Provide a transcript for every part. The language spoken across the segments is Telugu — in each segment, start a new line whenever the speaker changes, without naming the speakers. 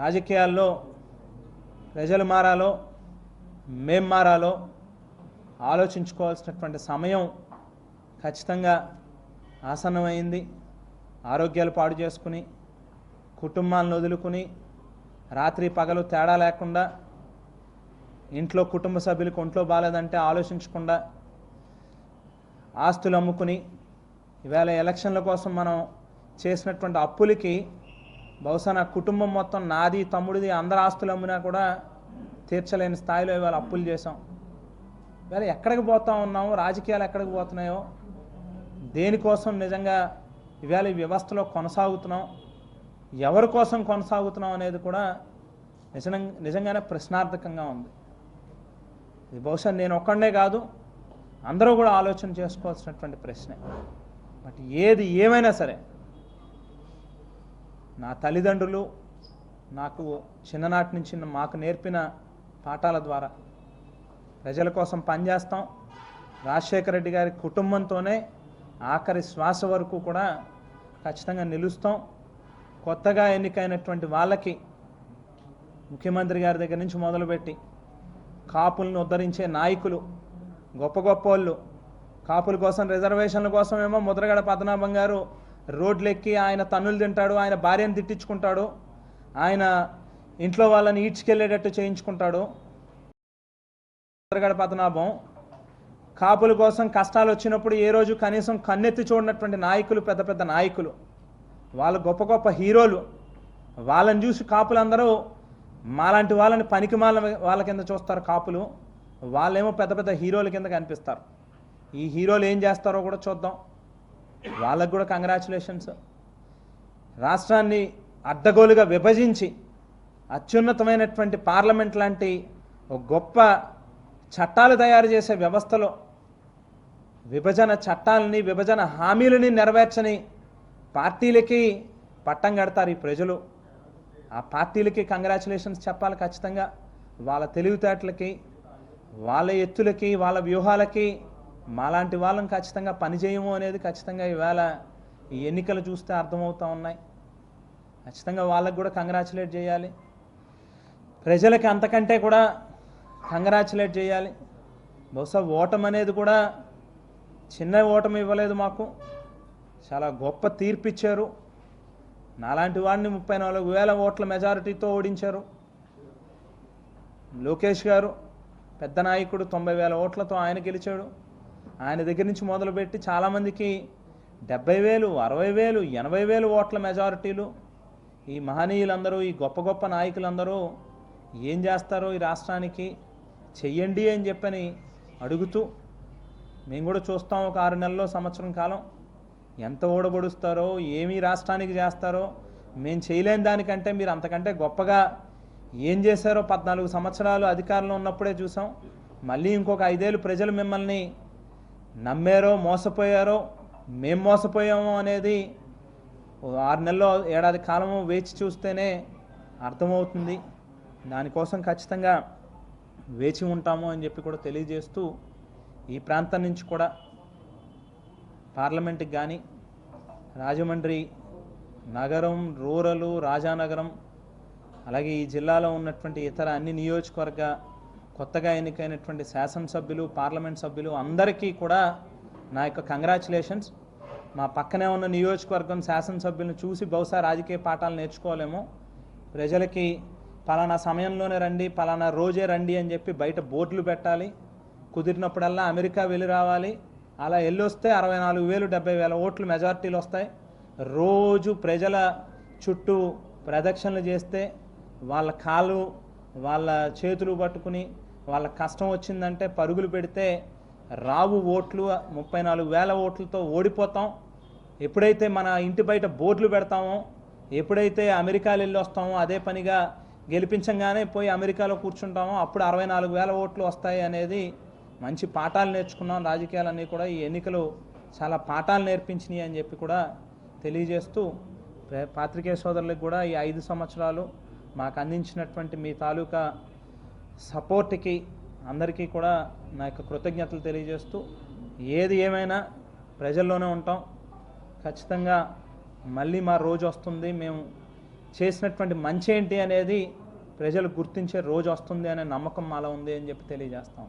రాజకీయాల్లో ప్రజలు మారాలో మేం మారాలో ఆలోచించుకోవాల్సినటువంటి సమయం ఖచ్చితంగా ఆసన్నమైంది. ఆరోగ్యాలు పాడు చేసుకుని కుటుంబాలను వదులుకుని రాత్రి పగలు తేడా లేకుండా ఇంట్లో కుటుంబ సభ్యులకు ఒంట్లో బాగాలేదంటే ఆలోచించకుండా ఆస్తులు అమ్ముకుని ఈవేళ ఎలక్షన్ల కోసం మనం చేసినటువంటి అప్పులకి బహుశా నా కుటుంబం మొత్తం నాది తమ్ముడిది అందరి ఆస్తులు అమ్మినా కూడా తీర్చలేని స్థాయిలో ఇవాళ అప్పులు చేసాం ఇవాళ ఎక్కడికి పోతా ఉన్నాము రాజకీయాలు ఎక్కడికి పోతున్నాయో దేనికోసం నిజంగా ఇవాళ ఈ వ్యవస్థలో కొనసాగుతున్నాం ఎవరి కోసం కొనసాగుతున్నాం అనేది కూడా నిజం నిజంగానే ప్రశ్నార్థకంగా ఉంది. ఇది బహుశా నేను ఒక్కడే కాదు అందరూ కూడా ఆలోచన చేసుకోవాల్సినటువంటి ప్రశ్నే. బట్ ఏది ఏమైనా సరే నా తల్లిదండ్రులు నాకు చిన్ననాటి నుంచి మాకు నేర్పిన పాఠాల ద్వారా ప్రజల కోసం పనిచేస్తాం. రాజశేఖర రెడ్డి గారి కుటుంబంతోనే ఆఖరి శ్వాస వరకు కూడా ఖచ్చితంగా నిలుస్తాం. కొత్తగా ఎన్నికైనటువంటి వాళ్ళకి ముఖ్యమంత్రి గారి దగ్గర నుంచి మొదలుపెట్టి కాపులను ఉద్ధరించే నాయకులు గొప్ప గొప్ప వాళ్ళు. కాపుల కోసం రిజర్వేషన్ల కోసమేమో ముద్రగడ పద్మనాభం గారు రోడ్లెక్కి ఆయన తన్నులు తింటాడు ఆయన భార్యను తిట్టించుకుంటాడు ఆయన ఇంట్లో వాళ్ళని ఈడ్చుకెళ్ళేటట్టు చేయించుకుంటాడు. ముద్రగడ పతనాభం కాపుల కోసం కష్టాలు వచ్చినప్పుడు ఏ రోజు కనీసం కన్నెత్తి చూడనటువంటి నాయకులు పెద్ద పెద్ద నాయకులు. వాళ్ళు గొప్ప గొప్ప హీరోలు. వాళ్ళని చూసి కాపులందరూ మాలాంటి వాళ్ళని పనికి మాల వాళ్ళ కింద చూస్తారు కాపులు. వాళ్ళేమో పెద్ద పెద్ద హీరోల కింద కనిపిస్తారు. ఈ హీరోలు ఏం చేస్తారో కూడా చూద్దాం. వాళ్ళకు కూడా కంగ్రాచులేషన్స్ రాష్ట్రాన్ని అడ్డగోలుగా విభజించి అత్యున్నతమైనటువంటి పార్లమెంట్ లాంటి ఒక గొప్ప చట్టాలు తయారు చేసే వ్యవస్థలో విభజన చట్టాలని విభజన హామీలని నెరవేర్చని పార్టీలకి పట్టం కడతారు ఈ ప్రజలు. ఆ పార్టీలకి కంగ్రాచులేషన్స్ చెప్పాలి ఖచ్చితంగా. వాళ్ళ తెలివితేటలకి వాళ్ళ ఎత్తులకి వాళ్ళ వ్యూహాలకి మాలాంటి వాళ్ళని ఖచ్చితంగా పనిచేయము అనేది ఖచ్చితంగా ఇవాళ ఈ ఎన్నికలు చూస్తే అర్థమవుతూ ఉన్నాయి. ఖచ్చితంగా వాళ్ళకు కూడా కంగ్రాచులేట్ చేయాలి. ప్రజలకి అంతకంటే కూడా కంగ్రాచులేట్ చేయాలి. బహుశా ఓటమి అనేది కూడా చిన్న ఓటమి ఇవ్వలేదు మాకు. చాలా గొప్ప తీర్పు ఇచ్చారు. నాలాంటి వాడిని ముప్పై నాలుగు వేల ఓట్ల మెజారిటీతో ఓడించారు. లోకేష్ గారు పెద్ద నాయకుడు తొంభై వేల ఓట్లతో ఆయన గెలిచాడు. ఆయన దగ్గర నుంచి మొదలుపెట్టి చాలామందికి డెబ్బై వేలు అరవై వేలు ఎనభై వేలు ఓట్ల మెజారిటీలు. ఈ మహనీయులందరూ ఈ గొప్ప గొప్ప నాయకులందరూ ఏం చేస్తారో ఈ రాష్ట్రానికి చెయ్యండి అని చెప్పని అడుగుతూ మేము కూడా చూస్తాం ఒక ఆరు నెలల్లో సంవత్సరం కాలం. ఎంత ఓడబడుస్తారో ఏమి రాష్ట్రానికి చేస్తారో మేము చేయలేని దానికంటే మీరు అంతకంటే గొప్పగా ఏం చేశారో పద్నాలుగు సంవత్సరాలు అధికారంలో ఉన్నప్పుడే చూసాం. మళ్ళీ ఇంకొక ఐదేళ్ళు ప్రజలు మిమ్మల్ని నమ్మారో మోసపోయారో మేము మోసపోయామో అనేది ఆరు నెలల్లో ఏడాది కాలము వేచి చూస్తేనే అర్థమవుతుంది. దానికోసం ఖచ్చితంగా వేచి ఉంటాము అని చెప్పి కూడా తెలియజేస్తూ ఈ ప్రాంతం నుంచి కూడా పార్లమెంట్కి కానీ రాజమండ్రి నగరం రూరలు రాజానగరం అలాగే ఈ జిల్లాలో ఉన్నటువంటి ఇతర అన్ని నియోజకవర్గ కొత్తగా ఎన్నికైనటువంటి శాసనసభ్యులు పార్లమెంట్ సభ్యులు అందరికీ కూడా నా యొక్క కంగ్రాచులేషన్స్. మా పక్కనే ఉన్న నియోజకవర్గం శాసనసభ్యులను చూసి బహుశా రాజకీయ పాఠాలు నేర్చుకోలేము ప్రజలకి పలానా సమయంలోనే రండి పలానా రోజే రండి అని చెప్పి బయట బోర్డులు పెట్టాలి. కుదిరినప్పుడల్లా అమెరికా వెళ్ళి రావాలి. అలా వెళ్ళొస్తే అరవై నాలుగు వేలు డెబ్బై వేల ఓట్లు మెజార్టీలు వస్తాయి. రోజు ప్రజల చుట్టూ ప్రదక్షిణలు చేస్తే వాళ్ళ కాళ్ళు వాళ్ళ చేతులు పట్టుకుని వాళ్ళ కష్టం వచ్చిందంటే పరుగులు పెడితే రావు ఓట్లు ముప్పై నాలుగు వేల ఓట్లతో ఓడిపోతాం. ఎప్పుడైతే మన ఇంటి బయట బోర్డులు పెడతామో ఎప్పుడైతే అమెరికా వెళ్ళి వస్తామో అదే పనిగా గెలిపించంగానే పోయి అమెరికాలో కూర్చుంటామో అప్పుడు అరవై నాలుగు వేల ఓట్లు వస్తాయి అనేది మంచి పాఠాలు నేర్చుకున్నాం. రాజకీయాలన్నీ కూడా ఈ ఎన్నికలు చాలా పాఠాలు నేర్పించినాయి అని చెప్పి కూడా తెలియజేస్తూ పాత్రికేయ సోదరులకు కూడా ఈ ఐదు సంవత్సరాలు మాకు అందించినటువంటి మీ తాలూకా సపోర్ట్కి అందరికీ కూడా నా యొక్క కృతజ్ఞతలు తెలియజేస్తూ ఏది ఏమైనా ప్రజల్లోనే ఉంటాం. ఖచ్చితంగా మళ్ళీ మా రోజు వస్తుంది. మేము చేసినటువంటి మంచి ఏంటి అనేది ప్రజలు గుర్తించే రోజు వస్తుంది అనే నమ్మకం మాలో ఉంది అని చెప్పి తెలియజేస్తాం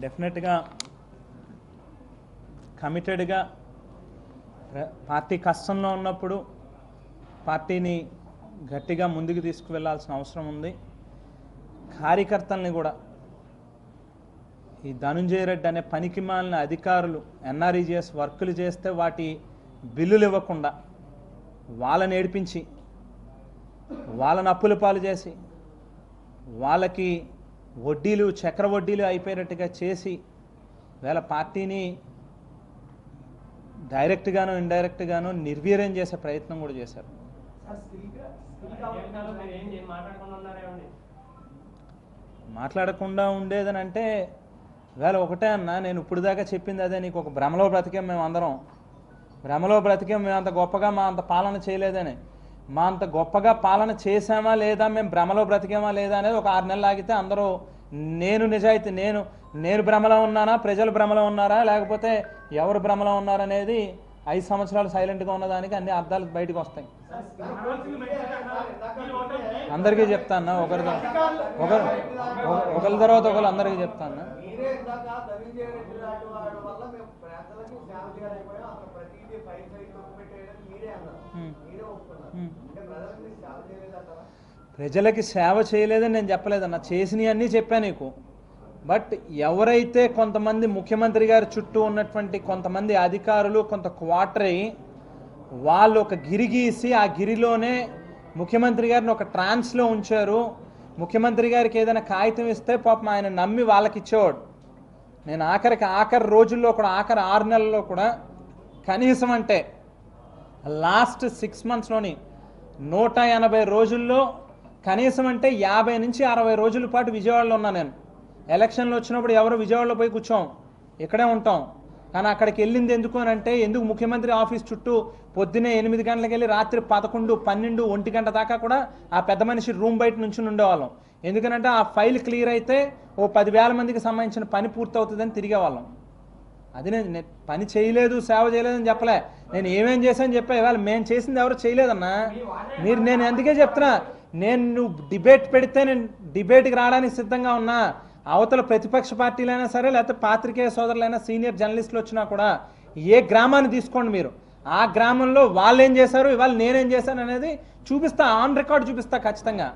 డెఫినెట్గా కమిటెడ్గా ప్ర- పార్టీ కష్టంలో ఉన్నప్పుడు పార్టీని గట్టిగా ముందుకు తీసుకువెళ్ళాల్సిన అవసరం ఉంది. కార్యకర్తల్ని కూడా. ఈ ధనుంజయ రెడ్డి అనే పనికి మాలిన అధికారులు ఎన్ఆర్ఈజిఎస్ వర్కులు చేస్తే వాటి బిల్లులు ఇవ్వకుండా వాళ్ళని ఏడిపించి వాళ్ళని అప్పుల పాలు చేసి వాళ్ళకి వడ్డీలు చక్ర వడ్డీలు అయిపోయేటట్టుగా చేసి వీళ్ళ పార్టీని డైరెక్ట్గాను ఇండైరెక్ట్గాను నిర్వీర్యం చేసే ప్రయత్నం కూడా చేశారు.
మాట్లాడకుండా
ఉండేదని అంటే వేళ ఒకటే అన్న నేను ఇప్పుడు దాకా చెప్పింది అదే నీకు ఒక భ్రమలో బ్రతికాం మేము అందరం. భ్రమలో బ్రతికాం మేము అంత గొప్పగా మా అంత పాలన చేయలేదని. మా అంత గొప్పగా పాలన చేశామా లేదా మేము భ్రమలో బ్రతికామా లేదా అనేది ఒక ఆరు నెలలు ఆగితే అందరూ నేను నిజాయితీ నేను నేను భ్రమలో ఉన్నానా ప్రజలు భ్రమలో ఉన్నారా లేకపోతే ఎవరు భ్రమలో ఉన్నారనేది ఐదు సంవత్సరాలు సైలెంట్గా ఉన్నదానికి అన్ని అర్థాలు బయటకు వస్తాయి. అందరికీ చెప్తాను ఒకరి ఒకరు ఒకరి తర్వాత ఒకరు అందరికీ చెప్తాను
ప్రజలకి సేవ
చేయలేదని నేను చెప్పలేదన్న చేసినవి అన్నీ చెప్పాను నీకు. బట్ ఎవరైతే కొంతమంది ముఖ్యమంత్రి గారి చుట్టూ ఉన్నటువంటి కొంతమంది అధికారులు కొంత క్వార్టరీ వాళ్ళు ఒక గిరి గీసి ఆ గిరిలోనే ముఖ్యమంత్రి గారిని ఒక ట్రాన్స్లో ఉంచారు. ముఖ్యమంత్రి గారికి ఏదైనా కాగితం ఇస్తే పాపం ఆయన నమ్మి వాళ్ళకి ఇచ్చేవాడు. నేను ఆఖరికి ఆఖరి రోజుల్లో కూడా ఆఖరి ఆరు నెలల్లో కూడా కనీసం అంటే లాస్ట్ సిక్స్ మంత్స్లోని నూట ఎనభై రోజుల్లో కనీసం అంటే యాభై నుంచి అరవై రోజుల పాటు విజయవాడలో ఉన్నా నేను. ఎలక్షన్లు వచ్చినప్పుడు ఎవరు విజయవాడలో పోయి కూర్చోం. ఇక్కడే ఉంటాం. కానీ అక్కడికి వెళ్ళింది ఎందుకు అని అంటే ఎందుకు ముఖ్యమంత్రి ఆఫీస్ చుట్టూ పొద్దున్నే ఎనిమిది గంటలకు వెళ్ళి రాత్రి పదకొండు పన్నెండు ఒంటి గంట దాకా కూడా ఆ పెద్ద మనిషి రూమ్ బయట నుంచి ఉండేవాళ్ళం. ఎందుకనంటే ఆ ఫైల్ క్లియర్ అయితే ఓ పదివేల మందికి సంబంధించిన పని పూర్తవుతుందని తిరిగేవాళ్ళం. అది నేను నేను పని చేయలేదు సేవ చేయలేదని చెప్పలే. నేను ఏమేం చేశాను చెప్పా ఇవాళ మేము చేసింది ఎవరు చేయలేదన్నా. మీరు నేను అందుకే చెప్తున్నా? నేను నువ్వు డిబేట్ పెడితే నేను డిబేట్కి రావడానికి సిద్ధంగా ఉన్నా. అవతల ప్రతిపక్ష పార్టీలైనా సరే లేకపోతే పాత్రికేయ సోదరులైనా సీనియర్ జర్నలిస్టులు వచ్చినా కూడా ఏ గ్రామాన్ని తీసుకోండి మీరు. ఆ గ్రామంలో వాళ్ళు ఏం చేశారు ఇవాళ నేనేం చేశాను అనేది చూపిస్తా ఆన్ రికార్డ్ చూపిస్తా ఖచ్చితంగా.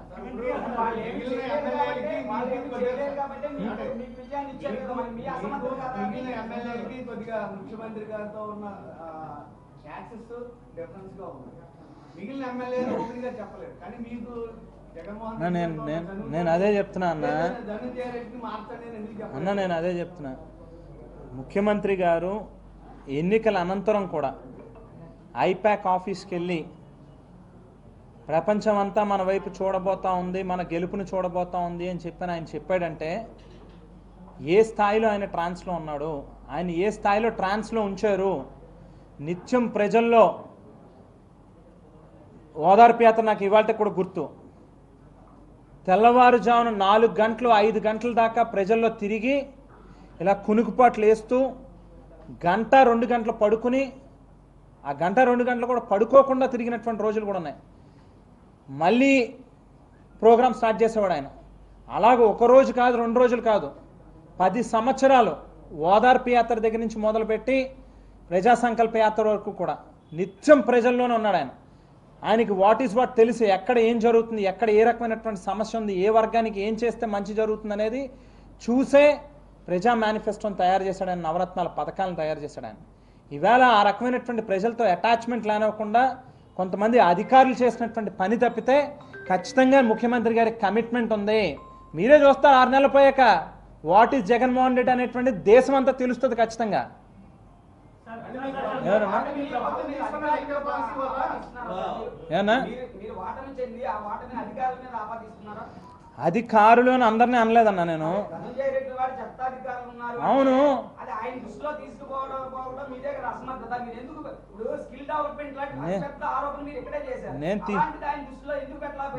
మిగిలిన ఎమ్మెల్యే చెప్పలేదు కానీ మీకు
నేను నేను నేను అదే చెప్తున్నా అన్న. అన్న నేను అదే చెప్తున్నా. ముఖ్యమంత్రి గారు ఎన్నికల అనంతరం కూడా ఐపాక్ ఆఫీస్కి వెళ్ళి ప్రపంచం అంతా మన వైపు చూడబోతా ఉంది మన గెలుపుని చూడబోతా ఉంది అని చెప్పని ఆయన చెప్పాడంటే ఏ స్థాయిలో ఆయన ట్రాన్స్లో ఉన్నాడు? ఆయన ఏ స్థాయిలో ట్రాన్స్లో ఉంచారు? నిత్యం ప్రజల్లో ఓదార్పు యాత్ర నాకు ఇవాళ కూడా గుర్తు. తెల్లవారుజామున నాలుగు గంటలు ఐదు గంటల దాకా ప్రజల్లో తిరిగి ఇలా కునుకుపాట్లు వేస్తూ గంట రెండు గంటలు పడుకుని ఆ గంట రెండు గంటలు కూడా పడుకోకుండా తిరిగినటువంటి రోజులు కూడా ఉన్నాయి. మళ్ళీ ప్రోగ్రామ్ స్టార్ట్ చేసేవాడు ఆయన. అలాగ ఒక రోజు కాదు రెండు రోజులు కాదు. పది సంవత్సరాలు ఓదార్పు యాత్ర దగ్గర నుంచి మొదలుపెట్టి ప్రజా సంకల్ప యాత్ర వరకు కూడా నిత్యం ప్రజల్లోనే ఉన్నాడు ఆయన. ఆయనకి వాట్ ఈస్ వాట్ తెలుసు ఎక్కడ ఏం జరుగుతుంది ఎక్కడ ఏ రకమైనటువంటి సమస్య ఉంది ఏ వర్గానికి ఏం చేస్తే మంచి జరుగుతుంది అనేది చూసే ప్రజా మేనిఫెస్టోని తయారు చేశాడు ఆయన నవరత్నాల పథకాలను తయారు చేశాడు ఆయన. ఈవేళ ఆ రకమైనటువంటి ప్రజలతో అటాచ్మెంట్ లేనివ్వకుండా కొంతమంది అధికారులు చేసినటువంటి పని తప్పితే ఖచ్చితంగా ముఖ్యమంత్రి గారి కమిట్మెంట్ ఉంది. మీరే చూస్తారు ఆరు నెలలు పోయాక వాట్ ఈస్ జగన్మోహన్ రెడ్డి అనేటువంటి దేశం అంతా తెలుస్తుంది ఖచ్చితంగా. ఎవరమ్మా
మీరు వాటమి తీసుకున్న లెక్కల పాలసీ వల్ల
ఏమన్నా
మీరు- మీరు వాటమి చెంది ఆ వాటమి అధికారుల మీద ఆపాదిస్తున్నారా
అధికారులు అని అందరినీ అనలేదన్నా నేను. అవును.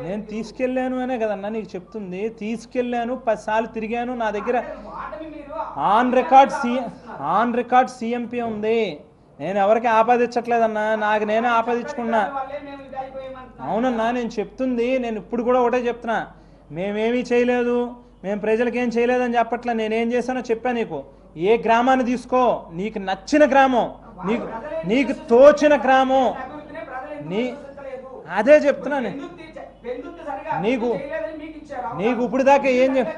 నేను తీసుకెళ్ళాను అనే కదన్నా నీకు చెప్తుంది. తీసుకెళ్ళాను పదిసార్లు తిరిగాను నా దగ్గర. On record C on record CMP ఉంది. నేను ఎవరికి ఆపాదించట్లేదన్నా నాకు నేనే ఆపాదించుకున్నా. అవునన్నా నేను చెప్తుంది నేను ఇప్పుడు కూడా ఒకటే చెప్తున్నా. మేమేమీ చేయలేదు మేము ప్రజలకు ఏం చేయలేదని చెప్పట్లే నేనేం చేశానో చెప్పా నీకు. ఏ గ్రామాన్ని తీసుకో నీకు నచ్చిన గ్రామం నీకు నీకు తోచిన గ్రామం. నీ అదే
చెప్తున్నాను
నీకు నీకు ఇప్పుడు దాకా ఏం చెప్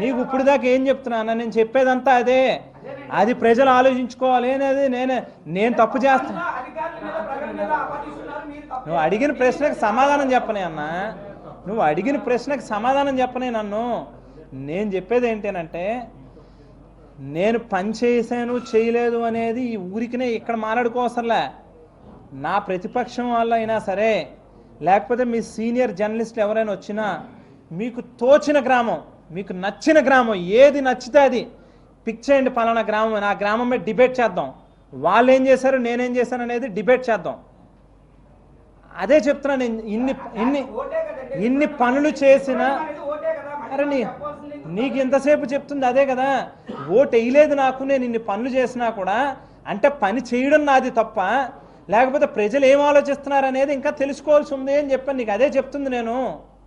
నీకు ఇప్పుడు దాకా ఏం చెప్తున్నా అన్న నేను చెప్పేదంతా అదే. అది ప్రజలు ఆలోచించుకోవాలి అనేది నేనే నేను తప్పు
తప్పు
నువ్వు అడిగిన ప్రశ్నకు సమాధానం చెప్పనే అన్న. నువ్వు అడిగిన ప్రశ్నకు సమాధానం చెప్పనే నన్ను. నేను చెప్పేది ఏంటంటే నేను పని చేశాను చేయలేదు అనేది ఈ ఊరికినే ఇక్కడ మాట్లాడుకోవసరలే నా ప్రతిపక్షం వల్ల అయినా సరే లేకపోతే మీ సీనియర్ జర్నలిస్ట్ ఎవరైనా వచ్చినా మీకు తోచిన గ్రామం మీకు నచ్చిన గ్రామం ఏది నచ్చితే అది పిక్ చేయండి పలానా గ్రామం నా గ్రామం మీద డిబేట్ చేద్దాం. వాళ్ళు ఏం చేశారు నేనేం చేశాను అనేది డిబేట్ చేద్దాం. అదే చెప్తున్నా నేను ఇన్ని ఇన్ని ఇన్ని పనులు చేసిన అరే నీ నీకు ఎంతసేపు చెప్తుంది అదే కదా. ఓటు వేయలేదు నాకు నేను ఇన్ని పనులు చేసినా కూడా అంటే పని చేయడం నాది తప్ప లేకపోతే ప్రజలు ఏం ఆలోచిస్తున్నారు అనేది ఇంకా తెలుసుకోవాల్సి ఉంది అని చెప్పాను నీకు అదే చెప్తుంది నేను.